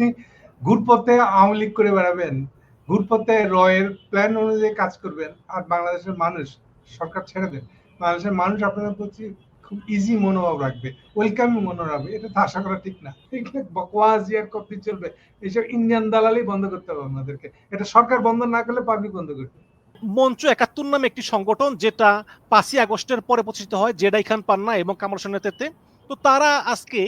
আপনি ঘুরপথে আওয়ামী লীগ করে বেড়াবেন? ঘুরপথে রয়ের প্ল্যান অনুযায়ী কাজ করবেন। আর বাংলাদেশের মানুষ, সরকার ছেড়ে দেন। বাংলাদেশের মানুষ আপনাদের প্রতি খুব ইজি মনোভাব রাখবে ওয়েলকামিং মনোভাব রাখবে। এটা তো আশা করা ঠিক না। এগুলো বকওয়াজ ইয়ার কপি চলবে। এইসব ইন্ডিয়ান দালালি বন্ধ করতে হবে আমাদেরকে। এটা সরকার বন্ধ না করলে পাবলিক বন্ধ করবে। মঞ্চ একাত্তর নামে একটি সংগঠন, যেটা পাঁচই আগস্টের পরে প্রতিষ্ঠিত হয়, জেডাই খান পান্না এবং কামাল হোসেন নেতৃত্বে। তো তারা আজকে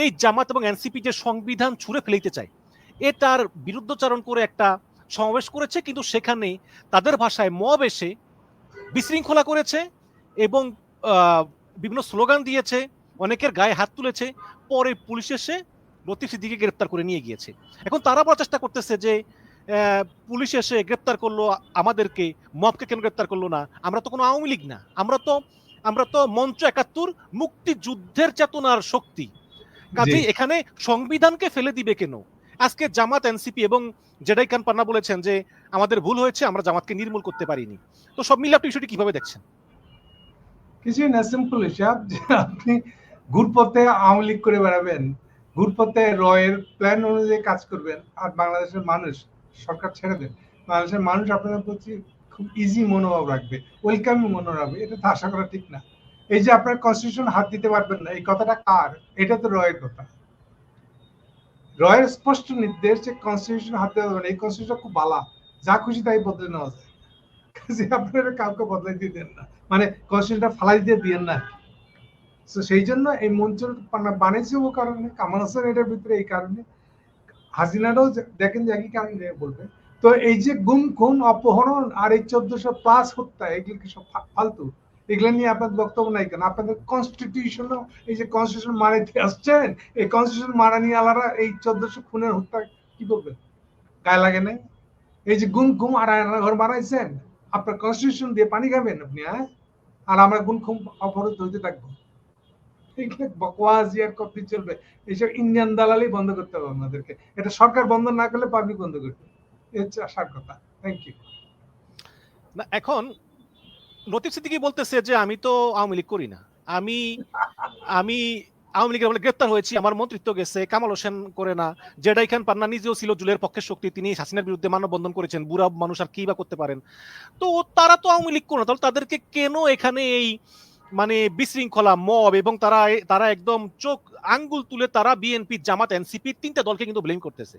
এই জামাত এবং এনসিপি যে সংবিধান ছুঁড়ে ফেলিতে চায় তার বিরুদ্ধচারণ করে একটা সমাবেশ করেছে, কিন্তু সেখানে তাদের ভাষায় মব এসে বিশৃঙ্খলা করেছে এবং বিভিন্ন স্লোগান দিয়েছে, অনেকের গায়ে হাত তুলেছে, পরে পুলিশ এসে লতিফ সিদ্দিকে গ্রেপ্তার করে নিয়ে গিয়েছে। এখন তারা বলার চেষ্টা করতেছে যে পুলিশ এসে গ্রেপ্তার করল, আমাদেরকে মবকে কেন গ্রেপ্তার করল না? আমরা তো কোনো আওয়ামী লীগ না। আমরা তো আমরা তো মঞ্চ একাত্তর মুক্তিযুদ্ধের চেতনার শক্তি। কাজেই এখানে সংবিধানকে ফেলে দিবে কেন? আজকে জামাত এনসিপি এবং জেডাই খান পান্না বলেছেন যে আমাদের ভুল হয়েছে আমরা জামাতকে নির্মূল করতে পারিনি। তো সব মিলে আপনি বিষয়টি কীভাবে দেখছেন? কিছুই না সিম্পল হিসাব আপনি ঘুরপথে আওয়ামী লীগ করে বেড়াবেন ঘুরপথে রয়ের প্ল্যান অনুযায়ী কাজ করবেন আর বাংলাদেশের মানুষ সরকার ছেড়ে দেন বাংলাদেশের মানুষ আপনাদের প্রতি খুব ইজি মনোভাব রাখবে ওয়েলকামিং মনোভাব রাখবে এটা তো আশা করা ঠিক না। এই যে আপনার কনস্টিটিউশন হাত দিতে পারবেন না, এই কথাটা কার? এটা তো রয়ের কথা। রয়ের স্পষ্ট নির্দেশ যে কনস্টিটিউশন হাত দেওয়া যাবে এই কনস্টিটিউশন খুব ভালো যা খুশি তাই বদলে নেওয়া যায়। কাউকে দিয়ে দেন না। মানে কনস্টিটিউশনটা ফালাই দিয়ে না। তো সেই জন্য এই মঞ্চ বানিয়েছে ও কারণে, কামাল হাসান এটার ভিতরে এই কারণে, হাসিনারাও দেখেন যে একই কারণে বলবে। তো এই যে গুম, খুন, অপহরণ আর এই চোদ্দশো প্লাস হত্যা, এগুলো কি সব ফালতু? এগুলো নিয়ে আপনাদের বক্তব্য নাই কেন? আপনাদের কনস্টিটিউশন এই যে কনস্টিটিউশন মানাইতে আসছেন, এই কনস্টিটিউশন মানা নিয়ে আলাদা এই চোদ্দশো খুনের হত্যা কি করবেন? গায়ে লাগে নাই? এই যে গুম খুম আর ঘর বানাইছেন, আপনার কনস্টিটিউশন দিয়ে পানি খাবেন আপনি হ্যাঁ? আর আমরা গুম খুম অপরাধ হইতে থাকব। এগুলো বকওয়াজ ইয়ার কপি চলবে। এইসব ইন্ডিয়ান দালালি বন্ধ করতে হবে আমাদেরকে। এটা সরকার বন্ধ না করলে পাবলিক বন্ধ করবে। হচ্ছে আসার কথা। থ্যাংক ইউ না, এখন লতিফ সিদ্দিকি বলতেছে যে, আমি তো আওয়ামী লীগ করি না। আমি আমি আওয়ামী লীগের গ্রেপ্তার হয়েছি, আমার মন্ত্রিত্ব গেছে, কামাল হোসেন করে না, জেডাই খান পান্না নিজেও ছিল জুলের পক্ষের শক্তি, তিনি হাসিনার বিরুদ্ধে মানববন্ধন করেছেন, বুড়া মানুষ আর কি বা করতে পারেন? তো তারা তো আওয়ামী লীগ করে না, তাহলে তাদেরকে কেন এখানে এই মানে বিশৃঙ্খলা, মব এবং তারা তারা একদম চোখ, আঙ্গুল তুলে তারা বিএনপি, জামাত, এনসিপি তিনটা দলকে কিন্তু ব্লেম করতেছে।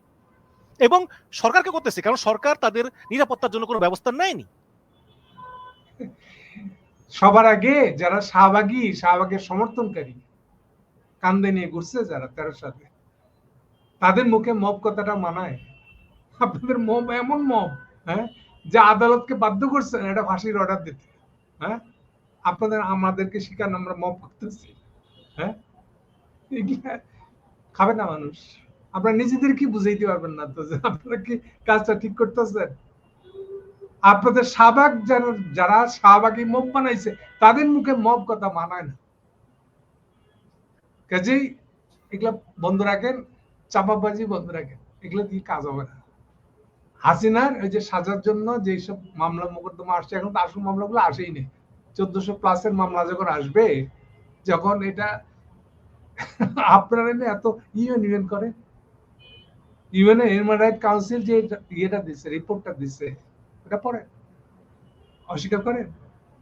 এবং সরকারকে করতেছে, কারণ সরকার তাদের নিরাপত্তার জন্য কোনো ব্যবস্থা নেয়নি। সবার আগে যারা শাহবাগী, শাহবাগের সমর্থনকারী কান্দে নিয়ে ঘুরছে যারা তেরো সাথে। তাদের মুখে মব কথাটা মানায়। আপনাদের মব এমন মব হ্যাঁ যে আদালতকে বাধ্য করছেন এটা ফাঁসির অর্ডার দিতে হ্যাঁ? আপনাদের, আমাদেরকে শিকার আমরা মব করতেছি হ্যাঁ? খাবে না মানুষ। আপনারা নিজেদের কি বুঝাইতে পারবেন না তো যে আপনারা কি কাজটা ঠিক করতেছেন? আপনাদের শাহবাগ যারা যারা শাহবাগী মব বানাইছে, তাদের মুখে মব কথা মানায় না। কাজেই এগুলা বন্ধ রাখেন, চাপাবাজি বন্ধ রাখেন, এগুলো দিয়ে কাজ হবে না। হাসিনার ওই যে সাজার জন্য যেসব মামলা মোকদ্দমা আসছে, এখন তো আসল মামলাগুলো আসেই নেই। চোদ্দশো প্লাসের মামলা যখন আসবে, যখন এটা আপনারা এত ইউএন ইউএন করে। ইউএন হিউম্যান রাইট কাউন্সিল যে ইয়েটা দিচ্ছে রিপোর্টটা দিচ্ছে এটা পড়ে অস্বীকার করেন?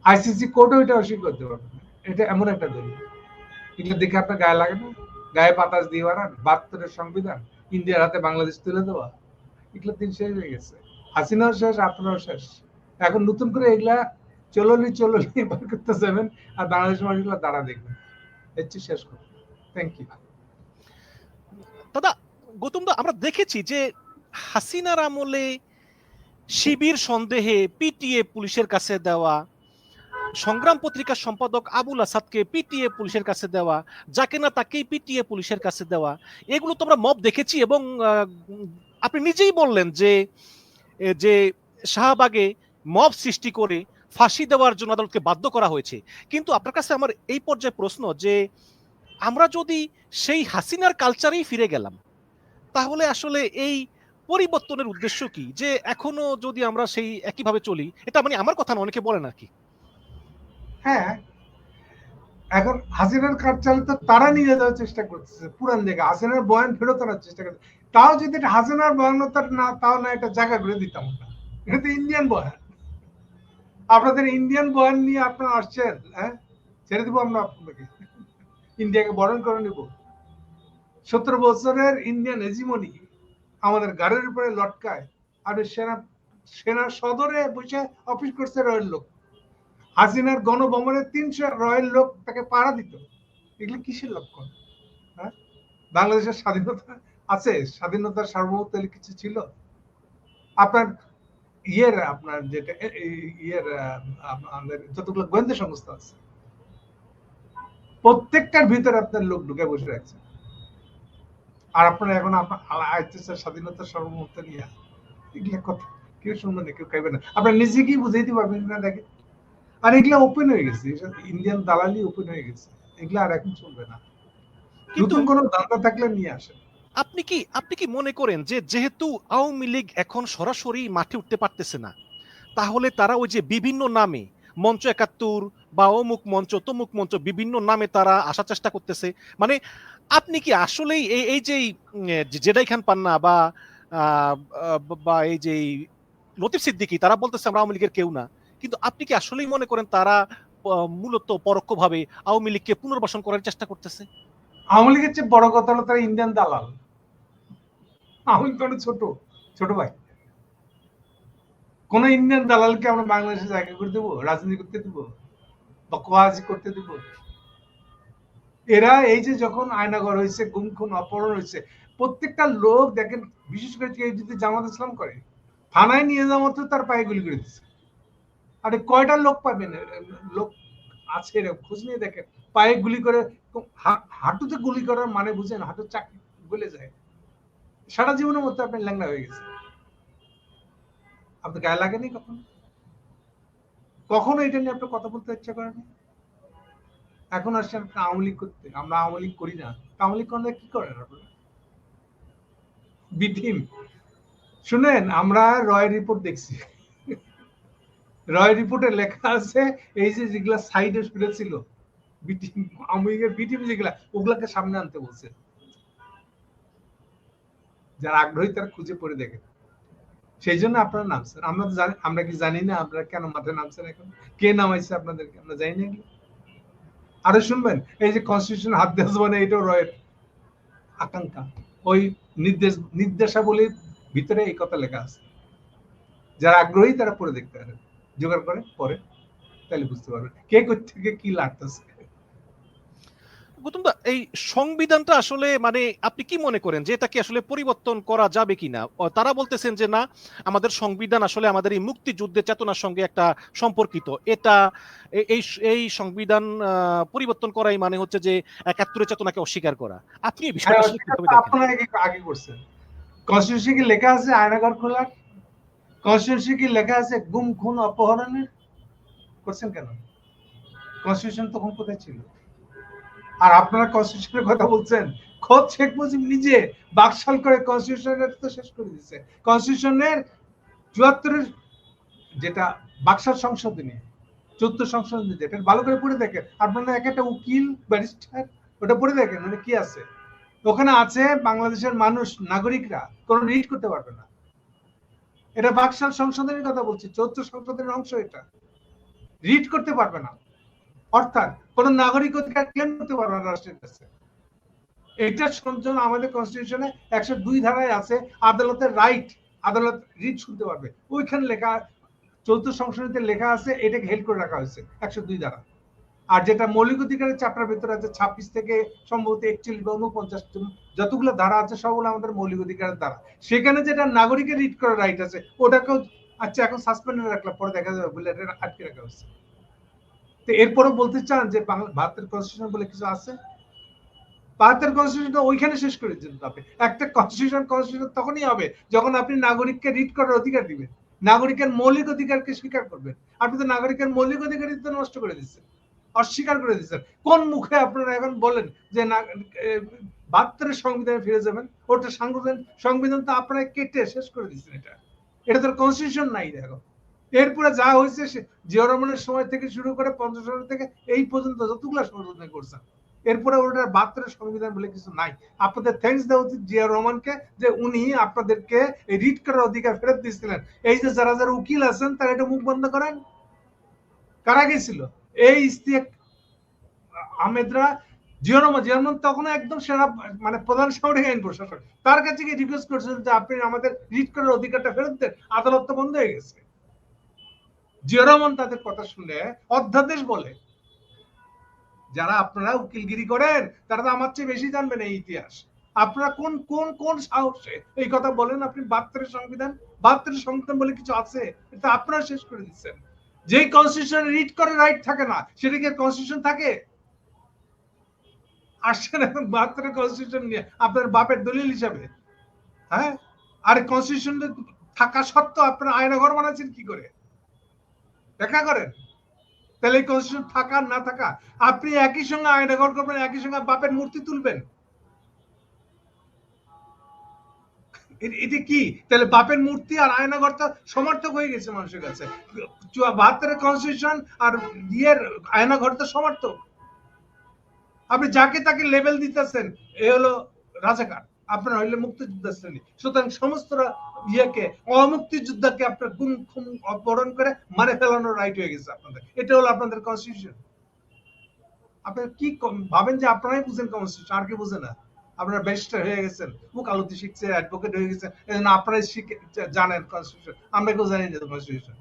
আইসিসি কোর্টও এটা অস্বীকার করতে পারবে এটা এমন একটা দলিল। এগুলো দেখে আপনার গায়ে লাগে না? গায়ে বাতাস দিয়ে বাড়ান, বাহাত্তরের সংবিধান, ইন্ডিয়ার হাতে বাংলাদেশ তুলে দেওয়া। এগুলো দিন শেষ হয়ে গেছে। হাসিনাও শেষ, আপনারাও শেষ। এখন নতুন করে এগুলা চললি চললি বার করতে যাবেন আর বাংলাদেশ মানুষগুলো দাঁড়া দেখবেন। এর শেষ করুন থ্যাংক ইউ দাদা, গৌতম দা, আমরা দেখেছি যে হাসিনার আমলে শিবির সন্দেহে পিটিএ পুলিশের কাছে দেওয়া। সংগ্রাম পত্রিকার সম্পাদক আবুল আসাদকে পিটিএ পুলিশের কাছে দেওয়া, যাকে না তাকেই পিটিএ পুলিশের কাছে দেওয়া। এগুলো তো আমরা মব দেখেছি এবং আপনি নিজেই বললেন যে যে শাহবাগে মব সৃষ্টি করে ফাঁসি দেওয়ার জন্য আদালতকে বাধ্য করা হয়েছে। কিন্তু আপনার কাছে আমার এই পর্যায়ে প্রশ্ন যে, আমরা যদি সেই হাসিনার কালচারেই ফিরে গেলাম, তাহলে আসলে এই পরিবর্তনের উদ্দেশ্য কি? যে এখনও যদি আমরা সেই একইভাবে চলি, এটা মানে আমার কথা না, অনেকে বলেন আর কি হ্যাঁ। এখন হাসিনার চালে তো তারা নিয়ে যাওয়ার চেষ্টা করতেছে, পুরান জায়গা হাসিনার বয়ান ফেরত আনার চেষ্টা করছে। তাও যদি এটা হাসিনার বয়ানতার না, তাও না, এটা জায়গা করে দিতাম না। এটা তো ইন্ডিয়ান বয়ান। আপনাদের ইন্ডিয়ান বয়ান নিয়ে আপনারা আসছেন হ্যাঁ? ছেড়ে দিব আমরা আপনাকে। ইন্ডিয়াকে বরণ করে নিব। সত্তর বছরের ইন্ডিয়ান এজিমনি আমাদের গাড়ির উপরে লটকায় আর সেনা সেনা সদরে বসে অফিস করছে রয়েল লোক। হাসিনার গণভবনে তিনশো রয়েল লোক তাকে পাড়া দিত। এগুলো কিসের লক্ষণ? হ্যাঁ? বাংলাদেশের স্বাধীনতা আছে, স্বাধীনতার সার্বভৌমত্ব কিছু ছিল? আপনার ইয়ের, আপনার যেটা ইয়ের আমাদের যতগুলো গোয়েন্দা সংস্থা আছে, প্রত্যেকটার ভিতরে আপনার লোক ঢুকে বসে রাখছে আর আপনারা এখন আপনার আইতেছে স্বাধীনতার সার্বভৌমত্ব নিয়ে। এগুলো কথা কেউ শুনবে না কেউ খাইবে না। আপনার নিজে কি বুঝাইতে পারবেন না দেখে আর এগুলা ওপেন হয়ে গেছে। ইন্ডিয়ান দালালি ওপেন হয়ে গেছে। এগুলা আর এখন চলবে না। নতুন কোনো থাকলে নিয়ে আসেন। আপনি কি আপনি কি মনে করেন যে যেহেতু আওয়ামী লীগ এখন সরাসরি মাঠে উঠতে পারতেছে না তাহলে তারা ওই যে বিভিন্ন নামে মঞ্চ একাত্তর বা অমুক মঞ্চ তমুক মঞ্চ বিভিন্ন নামে তারা আসার চেষ্টা করতেছে। মানে আপনি কি আসলেই এই এই যে জেদাই খান পান্না বা বা এই যে লতিফ সিদ্দিকী, তারা বলতেছে আমরা আওয়ামী লীগের কেউ না। কিন্তু আপনি কি আসলেই মনে করেন তারা মূলত পরোক্ষভাবে আওয়ামী লীগকে পুনর্বাসন করার চেষ্টা করতেছে? আওয়ামী লীগের চেয়ে বড় কথা হলো তারা ইন্ডিয়ান দালাল। ছোট ছোট ভাই। কোন ইন্ডিয়ান দালালকে আমরা বাংলাদেশে জায়গা করে দেবো, রাজনীতি করতে দেবো? বা করতে দেবো। এরা এই যে যখন আয়নাগর হয়েছে, গুম খুন, অপহরণ হয়েছে, প্রত্যেকটা লোক দেখেন, বিশেষ করে কেউ যদি জামাত ইসলাম করে, থানায় নিয়ে যাওয়া মাত্র তার পায়ে গুলি করে দিচ্ছে আরে কয়টা লোক পাবেন? লোক আছে এরকম, খোঁজ নিয়ে দেখেন। পায়ে গুলি করে হাঁটুতে গুলি করার মানে বুঝেন, হাঁটু চাকরি গলে যায়। সারা জীবনের মধ্যে আপনি ল্যাংড়া হয়ে গেছে। আপনার গায়ে লাগেনি কখনো? কখনো এটা নিয়ে আপনার কথা বলতে ইচ্ছা করেনি? এখন আসছেন আপনি আওয়ামী লীগ করতে। আমরা আওয়ামী লীগ করি না। আওয়ামী লীগ করলে কি করেন আপনারা? বিটিম শুনেন, আমরা রয় রিপোর্ট দেখছি। রয় রিপোর্টে লেখা আছে, এই যে যেগুলা সাইডে ছিল বিটিম আওয়ামী বিটিম যেগুলা, ওগুলাকে সামনে আনতে বলছে। যারা আগ্রহী তারা খুঁজে পড়ে দেখেন। সেই জন্য আপনারা নামছেন। আমরা তো জানি আমরা কি জানি না? আপনারা কেন মাথায় নামছেন এখন? কে নামাইছে আপনাদেরকে? আমরা জানি না এগুলো? আরও শুনবেন, এই যে কনস্টিটিউশন হাত দেওয়া মানে এটাও রয়ের আকাঙ্ক্ষা। ওই নির্দেশ নির্দেশাবলীর ভিতরে এই কথা লেখা আছে। যারা আগ্রহী তারা পড়ে দেখতে পারেন। জোগাড় করে পরে তাহলে বুঝতে পারবেন। কে থেকে কি লাগতেছে? গৌতম দা এই সংবিধানটা আসলে মানে আপনি কি মনে করেন যে এটা কি আসলে পরিবর্তন করা যাবে কিনা? তারা বলতেছেন যে না আমাদের সংবিধান আসলে আমাদের এই মুক্তিযুদ্ধের চেতনার সঙ্গে একটা সম্পর্কিত। এটা এই এই সংবিধান পরিবর্তন করাই মানে হচ্ছে যে একাত্তরের চেতনাকে অস্বীকার করা। আপনি এই বিষয়টা আপনারা আগে করছেন। কনস্টিটিউশন কি লেখা আছে? আয়নাঘর খোলার কনস্টিটিউশন কি লেখা আছে? গুম খুন অপহরণের? করছেন কেন? কনস্টিটিউশন তখন কোথায় ছিল? আর আপনারা কনস্টিটিউশনের কথা বলছেন। খোদ শেখ মুজিব নিজে বাকশাল করে কনস্টিটিউশনের তো শেষ করে দিচ্ছে কনস্টিটিউশনের চুয়াত্তরের যেটা বাকশাল সংশোধনী চোদ্দ সংশোধনী যেটা ভালো করে পড়ে দেখেন। আপনারা এক একটা উকিল, ব্যারিস্টার, ওটা পড়ে দেখেন মানে কি আছে? ওখানে আছে বাংলাদেশের মানুষ, নাগরিকরা, কোনো রিড করতে পারবে না। এটা বাকশাল সংশোধনের কথা বলছি, চৌদ্দ সংশোধনের অংশ এটা। রিড করতে পারবে না। অর্থাৎ কোন নাগরিক অধিকার ক্লেম করতে পারবে না রাষ্ট্রের কাছে? এটা সংযোজন আমাদের কনস্টিটিউশনে একশো দুই ধারায় আছে, আদালতের রাইট আদালত রিড শুনতে পারবে। ওইখানে লেখা, চৌদ্দ সংশোধনীতে লেখা আছে, এটাকে হেল্প করে রাখা হয়েছে, একশো দুই ধারা। আর যেটা মৌলিক অধিকারের চাপটার ভিতরে আছে, ছাব্বিশ থেকে সম্ভবত একচল্লিশ বা উনপঞ্চাশ যতগুলো ধারা আছে, সবগুলো আমাদের মৌলিক অধিকারের ধারা। সেখানে যেটা নাগরিকের রিড করার রাইট আছে, ওটাকেও আচ্ছা এখন সাসপেন্ডে রাখলাম, পরে দেখা যাবে বলে আটকে রাখা হচ্ছে তো এরপরও বলতে চান যে ভারতের কনস্টিটিউশন বলে কিছু আছে? ভারতের কনস্টিটিউশন ওইখানে শেষ করে দিন আপনি একটা কনস্টিটিউশন কনস্টিটিউশন তখনই হবে যখন আপনি নাগরিককে রিড করার অধিকার দিবেন। নাগরিকের মৌলিক অধিকারকে স্বীকার করবেন। আপনি তো নাগরিকের মৌলিক অধিকারই তো নষ্ট করে দিচ্ছেন, অস্বীকার করে দিচ্ছেন। কোন মুখে আপনারা এখন বলেন যে বাহাত্তরের সংবিধানে ফিরে যাবেন? ওটা সংবিধান সংবিধান তো আপনারা কেটে শেষ করে দিচ্ছেন এটা। এটা তো কনস্টিটিউশন নাই দেখো। এরপরে যা হয়েছে সে জিয়া রহমানের সময় থেকে শুরু করে পঞ্চাশ সাল থেকে এই পর্যন্ত যতগুলো সংশোধন করছেন এরপরে ওটার বাহাত্তরের সংবিধান বলে কিছু নাই। আপনাদের থ্যাঙ্কস দেওয়া উচিত জিয়া রহমানকে যে উনি আপনাদেরকে এই রিড করার অধিকার ফেরত দিয়েছিলেন। এই যে যারা যারা উকিল আছেন, তারা এটা মুখ বন্ধ করেন। কারা গেছিল? এই ইস্তিয়াক আহমেদরা, জিয়া রহমান তখন একদম সেরা মানে প্রধান সামরিক আইন প্রশাসক। তার কাছে গিয়ে রিকোয়েস্ট করছিলেন যে আপনি আমাদের রিড করার অধিকারটা ফেরত দেন। আদালত তো বন্ধ হয়ে গেছে। জিয়া তাদের কথা শুনে অধ্যাদেশ বলে, যারা আপনারা উকিলগিরি করেন, তারা তো আমার চেয়ে বেশি জানবেন এই ইতিহাস। আপনারা কোন কোন কোন সাহসে এই কথা বলেন আপনি? বাহাত্তরের সংবিধান? বাহাত্তরের সংবিধান বলে কিছু আছে? এটা আপনারা শেষ করে দিচ্ছেন। যেই কনস্টিটিউশন রিড করে রাইট থাকে না, সেটা কি কনস্টিটিউশন থাকে? আসছেন এখন বাহাত্তরের কনস্টিটিউশন নিয়ে, আপনার বাপের দলিল হিসাবে। হ্যাঁ? আর কনস্টিটিউশন থাকা সত্ত্বেও আপনারা আয়না ঘর বানাচ্ছেন কি করে? দেখা করেন? তাহলে থাকা, না থাকা? আপনি একই সঙ্গে আয়না ঘর করবেন, একই সঙ্গে বাপের মূর্তি তুলবেন। এটা কি? তাহলে বাপের মূর্তি আর আয়নাঘর তো সমর্থক হয়ে গেছে মানুষের কাছে। বাহাত্তরের কনস্টিটিউশন আর ইয়ের আয়নাঘর তো সমর্থক। আপনি যাকে তাকে লেভেল দিতেছেন, এ হলো রাজাকার। আপনার হইলে মুক্তিযোদ্ধা শ্রেণি। সুতরাং সমস্ত ইয়েকে, অমুক্তিযোদ্ধাকে আপনার গুম খুম অপহরণ করে মারে ফেলানোর রাইট হয়ে গেছে আপনাদের। এটা হলো আপনাদের কনস্টিটিউশন আপনার কি ভাবেন যে আপনারাই বুঝেন কনস্টিটিউশন আর কি বুঝে না। আপনারা ব্যারিস্টার হয়ে গেছেন উকালতি শিখছে অ্যাডভোকেট হয়ে গেছে এই জন্য আপনারাই শিখে জানেন কনস্টিটিউশন আমরা কেউ জানি না কনস্টিটিউশন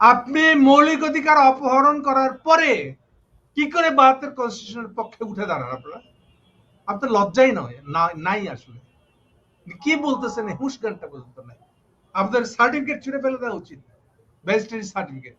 আপনি মৌলিক অধিকার অপহরণ করার পরে কি করে বাহাত্তর কনস্টিটিউশনের পক্ষে উঠে দাঁড়ান আপনারা? আপনার লজ্জাই নয় নাই আসলে। কি বলতেছেন হুশ গানটা পর্যন্ত নাই। আপনার সার্টিফিকেট ছুড়ে ফেলে দেওয়া উচিত। ব্যারিস্টারি সার্টিফিকেট